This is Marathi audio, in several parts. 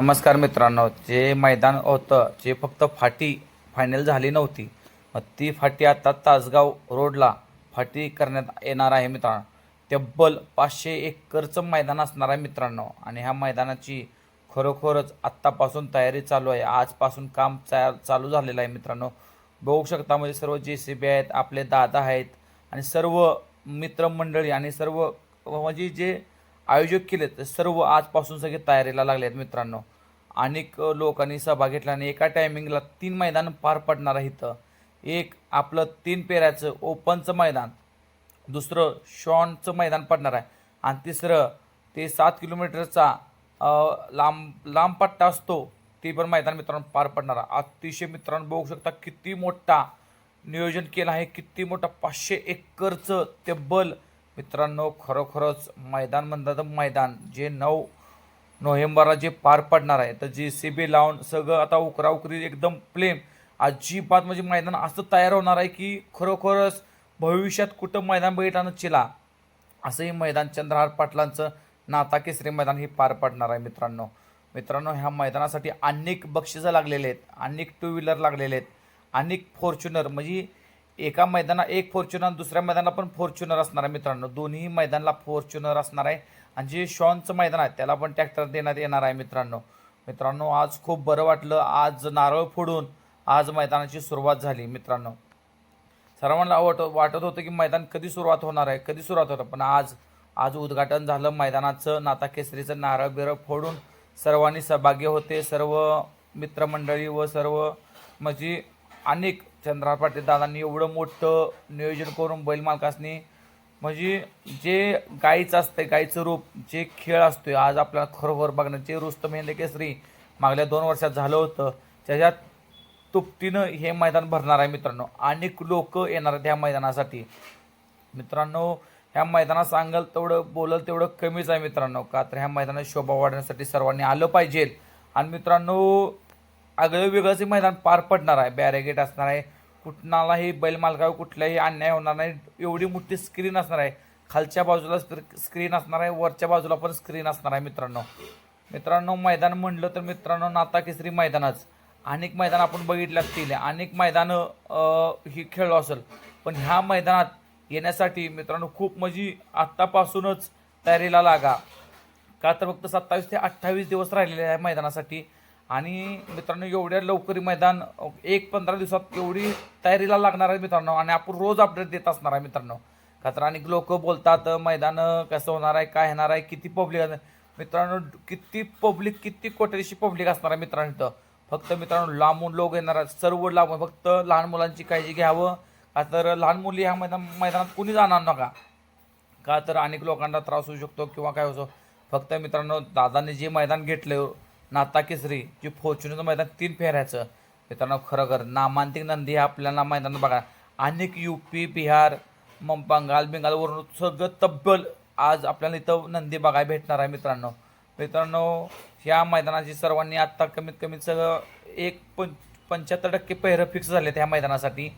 नमस्कार मित्रांनो जे मैदान होतं जे फक्त फाटी फायनल झाली नव्हती मग ती फाटी आता तासगाव रोडला फाटी करण्यात येणार आहे मित्रांनो. तब्बल पाचशे एकरचं मैदान असणार आहे मित्रांनो आणि ह्या मैदानाची खरोखरच आत्तापासून तयारी चालू आहे. आजपासून काम चा चालू झालेलं आहे मित्रांनो. बघू शकता म्हणजे सर्व जे सी बी आहेत आपले दादा आहेत आणि सर्व मित्रमंडळी आणि सर्व म्हणजे जे आयोजक केलेत सर्व आजपासून सगळे तयारीला लागले आहेत मित्रांनो. अनेक लोकांनी सहभाग घेतला आणि एका टायमिंगला तीन मैदान पार पडणार आहे इथं. एक आपलं तीन पेऱ्याचं ओपनचं मैदान दुसरं शॉनचं मैदान पडणार आहे आणि तिसरं ते सात किलोमीटरचा लांब लांब पट्टा असतो ते पण मैदान मित्रांनो पार पडणार आहे. अतिशय मित्रांनो बघू शकता किती मोठा नियोजन केलं आहे किती मोठा पाचशे एकरचं ते बल मित्रांनो खरोखरच मैदान म्हणतात तर मैदान. जे नऊ नोव्हेंबरला जे पार पडणार आहे. तर जे सी बी लावून सगळं आता उकरा उकरी एकदम प्लेम अजिबात म्हणजे मैदान असं तयार होणार आहे की खरोखरच भविष्यात कुठं मैदान बघितलं चिला. असंही मैदान चंद्रहार पाटलांचं नाता केसरी मैदान हे पार पडणार आहे मित्रांनो. मित्रांनो ह्या मैदानासाठी अनेक बक्षिसं लागलेले आहेत. अनेक टू व्हीलर लागलेले आहेत. अनेक फॉर्च्युनर म्हणजे एका मैदानात एक फॉर्च्युनर दुसऱ्या मैदानाला पण फॉर्च्युनर असणार आहे मित्रांनो. दोन्ही मैदानाला फॉर्च्युनर असणार आहे. आणि जे शॉनचं मैदान आहे त्याला पण ट्रॅक्टर देण्यात येणार आहे मित्रांनो. मित्रांनो आज खूप बरं वाटलं. आज नारळ फोडून आज मैदानाची सुरुवात झाली मित्रांनो. सर्वांना वाट वाटत होतं की मैदान कधी सुरुवात होणार आहे कधी सुरुवात होतं. पण आज आज उद्घाटन झालं मैदानाचं. नाता केसरीचं नारळ बिरळ फोडून सर्वांनी सहभागी होते. सर्व मित्रमंडळी व सर्व म्हणजे अनेक चंद्रा पाटील दादांनी एवढं मोठं नियोजन करून बैल मालकासनी म्हणजे जे गाईचं असतंय गाईचं रूप जे खेळ असतोय आज आपल्याला खरोखर बघणं जे रुस्तम हिंद केसरी मागल्या दोन वर्षात झालं होतं त्याच्यात तुपटीनं हे मैदान भरणार आहे मित्रांनो. अनेक लोक येणार आहेत ह्या मैदानासाठी. मित्रांनो ह्या मैदानात सांगाल तेवढं बोलल तेवढं कमीच आहे मित्रांनो का तर ह्या मैदानात शोभा वाढण्यासाठी सर्वांनी आलं पाहिजे. आणि मित्रांनो आगळं वेगळंच मैदान पार पडणार आहे. बॅरेगेट असणार आहे. कुठणालाही बैलमालकावर कुठलाही अन्याय होणार नाही. एवढी मोठी स्क्रीन असणार आहे. खालच्या बाजूला स्क्रीन असणार आहे. वरच्या बाजूला पण स्क्रीन असणार आहे मित्रांनो. मित्रांनो मैदान म्हणलं तर मित्रांनो नाता केसरी मैदानच. अनेक मैदान आपण बघितलं असतील अनेक मैदानं ही खेळलो असेल. पण ह्या मैदानात येण्यासाठी मित्रांनो खूप म्हणजे आत्तापासूनच तयारीला लागा. का तर फक्त सत्तावीस ते अठ्ठावीस दिवस राहिलेले आहे मैदानासाठी. आणि मित्रांनो एवढ्या लवकरी मैदान एक पंधरा दिवसात एवढी तयारीला लागणार आहे मित्रांनो आणि आपण रोज अपडेट देत असणार आहे मित्रांनो. का तर अनेक लोक बोलतात मैदान कसं होणार आहे काय होणार आहे किती पब्लिक मित्रांनो किती पब्लिक किती कोट्याशी पब्लिक असणार आहे मित्रांनो इथं. फक्त मित्रांनो लांबून लोक येणार आहेत सर्व लांबून फक्त लहान मुलांची काळजी घ्यावं. का तर लहान मुली ह्या मैदान मैदानात कुणी जाणार नका. का तर अनेक लोकांना त्रास होऊ शकतो किंवा काय होतो फक्त मित्रांनो दादाने जे मैदान घेतलं नाता केसरी जे फॉर्च्युनरचं मैदान तीन फेऱ्याचं मित्रांनो खरोखर नामांतिक नंदी हे आपल्याला मैदान बघा. अनेक यू पी बिहार मग बंगाल बिंगालवरून सगळं तब्बल आज आपल्याला इथं नंदी बघायला भेटणार आहे मित्रांनो. मित्रांनो ह्या मैदानाची सर्वांनी आत्ता कमीत कमी सगळं एक पं पंच्याहत्तर टक्के पहिरं फिक्स झाले ह्या मैदानासाठी.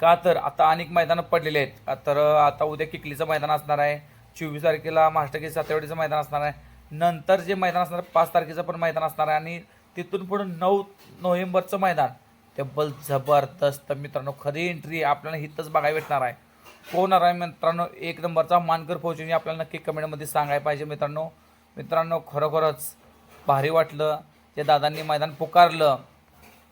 का तर आता अनेक मैदानं पडलेले आहेत. तर आता उद्या किकलीचं मैदान असणार आहे. चोवीस तारखेला महाराष्ट्र केसरी सातेवाडीचं मैदान असणार आहे. नंतर जे मैदान असणार पाच तारखेचं पण मैदान असणार आहे आणि तिथून पुढं नऊ नोव्हेंबरचं मैदान. तब्बल जबरदस्त मित्रांनो खरी एंट्री आपल्याला हिथंच बघायला भेटणार आहे. कोण आहे मित्रांनो एक नंबरचा मानकर पोहोचून आपल्याला नक्की कमेंटमध्ये सांगायला पाहिजे मित्रांनो. मित्रांनो खरोखरच भारी वाटलं. ते दादांनी मैदान पुकारलं.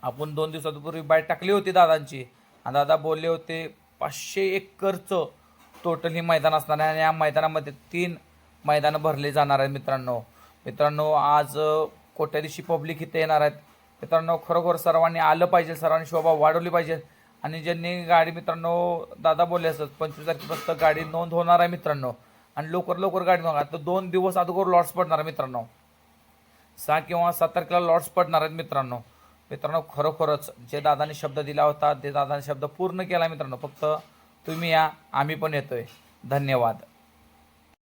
आपण दोन दिवसापूर्वी बाईट टाकली होती दादांची. आणि दादा बोलले होते पाचशे एकरचं टोटल हे मैदान असणार आहे. आणि या मैदानामध्ये तीन मैदानं भरले जाणार आहेत मित्रांनो. मित्रांनो आज कोट्या दिवशी पब्लिक इथे येणार आहेत. मित्रांनो खरोखर सर्वांनी आलं पाहिजे सर्वांनी शोभा वाढवली पाहिजे. आणि ज्यांनी गाडी मित्रांनो दादा बोलले असत पंचवीस तारखेपर्यंत गाडी नोंद होणार आहे मित्रांनो. आणि लवकर लवकर गाडी नोंद आता दोन दिवस अगोदर लॉट्स पडणार आहे मित्रांनो. सहा किंवा सात तारखेला लॉट्स पडणार आहेत मित्रांनो. मित्रांनो खरोखरच जे दादाने शब्द दिला होता ते दादाने शब्द पूर्ण केला मित्रांनो. फक्त तुम्ही या आम्ही पण येतोय. धन्यवाद.